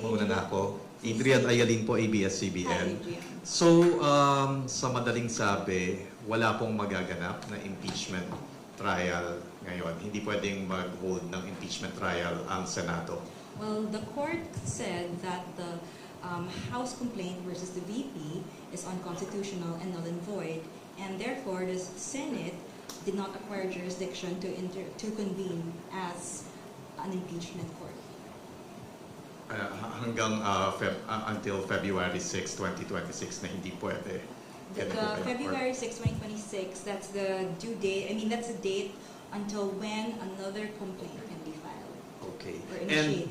Mauna na ako. Adrian Ayalin po, ABS-CBN. So, um, sa madaling sabi, wala pong magaganap na impeachment trial ngayon. Hindi pwedeng mag-hold ng impeachment trial ang Senado. Well, the court said that the um, House complaint versus the VP is unconstitutional and null and void, and therefore the Senate did not acquire jurisdiction to inter- to convene as an impeachment court. Uh, hanggang uh, Feb- uh, until February 6, 2026 na hindi pwede. The, the? February 6, 2026, that's the due date. I mean, that's the date until when another complaint can be filed Okay. or And,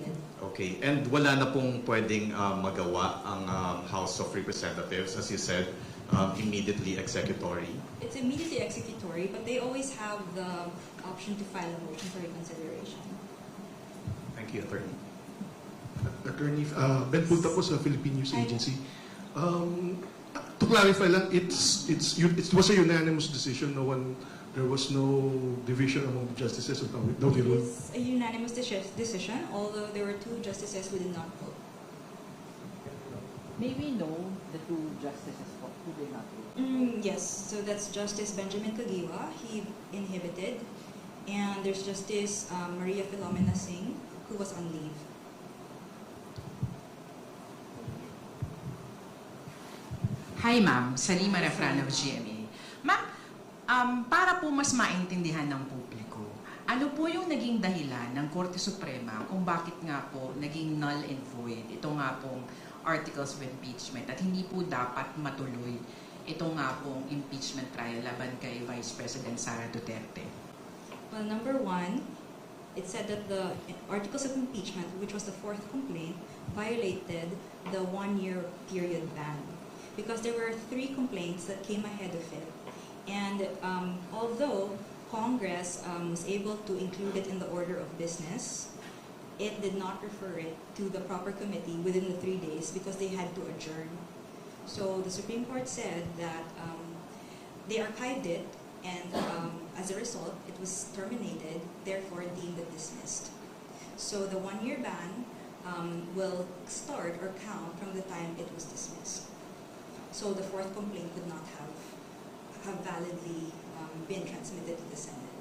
okay. And wala na pong pwedeng uh, magawa ang um, House of Representatives, as you said, um, immediately executory. It's immediately executory, but they always have the option to file a motion for reconsideration. Thank you, Attorney. Attorney uh, Ben Punta po sa Philippine News Agency. Um, to clarify lang, it's, it's, it was a unanimous decision. No one, there was no division among the justices of how how It ruled. is a unanimous deci- decision, although there were two justices who did not vote. May we know the two justices po who did not vote? Mm, yes, so that's Justice Benjamin Kagiwa, he inhibited, and there's Justice um, Maria Filomena Singh, who was on leave. Hi ma'am, Salima Refran of GMA. Ma'am, um, para po mas maintindihan ng publiko, ano po yung naging dahilan ng Korte Suprema kung bakit nga po naging null and void ito nga pong articles of impeachment at hindi po dapat matuloy ito nga pong impeachment trial laban kay Vice President Sara Duterte? Well, number one, it said that the articles of impeachment, which was the fourth complaint, violated the one-year period ban because there were three complaints that came ahead of it. And um, although Congress um, was able to include it in the order of business, it did not refer it to the proper committee within the three days because they had to adjourn. So the Supreme Court said that um, they archived it and um, as a result, it was terminated, therefore deemed it dismissed. So the one-year ban um, will start or count from the time it was dismissed. So the fourth complaint could not have have validly um, been transmitted to the Senate.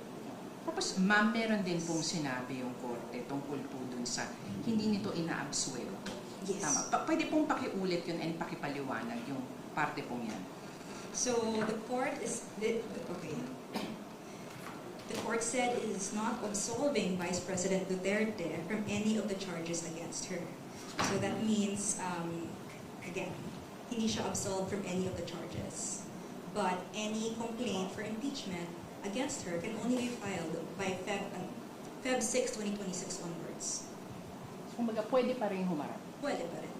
Tapos ma'am, meron din pong sinabi yung Korte tungkol po dun sa hindi nito inaabsuelto. Yes. Tama. Pa- pwede pong pakiulit yun and pakipaliwanag yung parte pong yan. So the court is the, okay. The court said it is not absolving Vice President Duterte from any of the charges against her. So that means, um, again, hindi siya absolved from any of the charges. But any complaint for impeachment against her can only be filed by Feb, um, Feb 6, 2026 onwards. Kumbaga, pwede pa rin humarap. Pwede pa rin.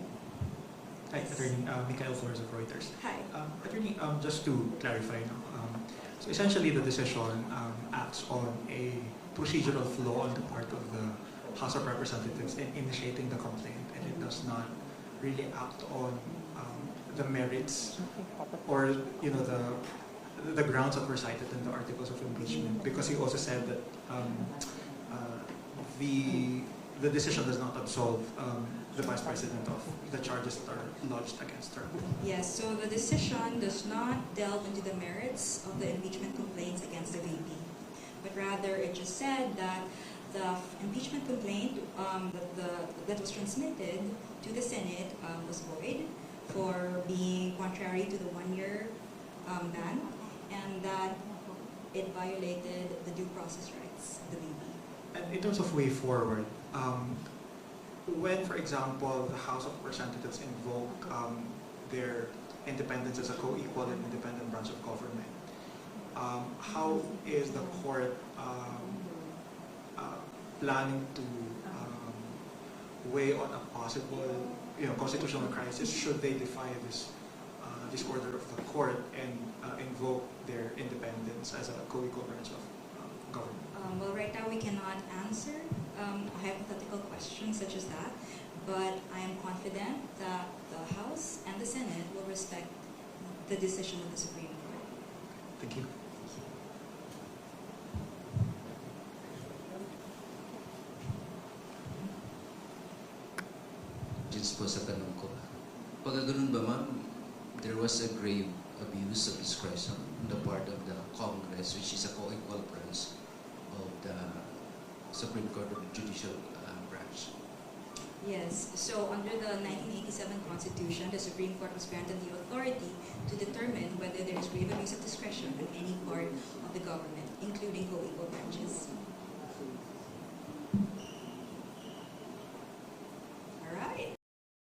Hi, Attorney uh, Michael Flores of Reuters. Hi. Um, Attorney, um, just to clarify, no, um, so essentially the decision um, acts on a procedural flaw on the part of the House of Representatives in initiating the complaint, and it does not really act on the merits or you know the the grounds that were cited in the articles of impeachment, because he also said that um, uh, the the decision does not absolve um, the vice president of the charges that are lodged against her. Yes, so the decision does not delve into the merits of the impeachment complaints against the VP, but rather it just said that the impeachment complaint um, that, the, that was transmitted to the Senate um, was void for being contrary to the one-year um, ban, and that it violated the due process rights of the VP. And in terms of way forward, um, when, for example, the House of Representatives invoke um, their independence as a co-equal and independent branch of government, um, how is the court um, uh, planning to weigh on a possible, you know, constitutional crisis should they defy this uh, this order of the court and uh, invoke their independence as a branch of um, government? Um, well, right now we cannot answer um, a hypothetical question such as that, but I am confident that the House and the Senate will respect the decision of the Supreme Court. Thank you. Po sa tanong ko. Pag ganun ba ma'am, there was a grave abuse of discretion on the part of the Congress, which is a co-equal branch of the Supreme Court of the Judicial uh, Branch. Yes, so under the 1987 Constitution, the Supreme Court was granted the authority to determine whether there is grave abuse of discretion on any part of the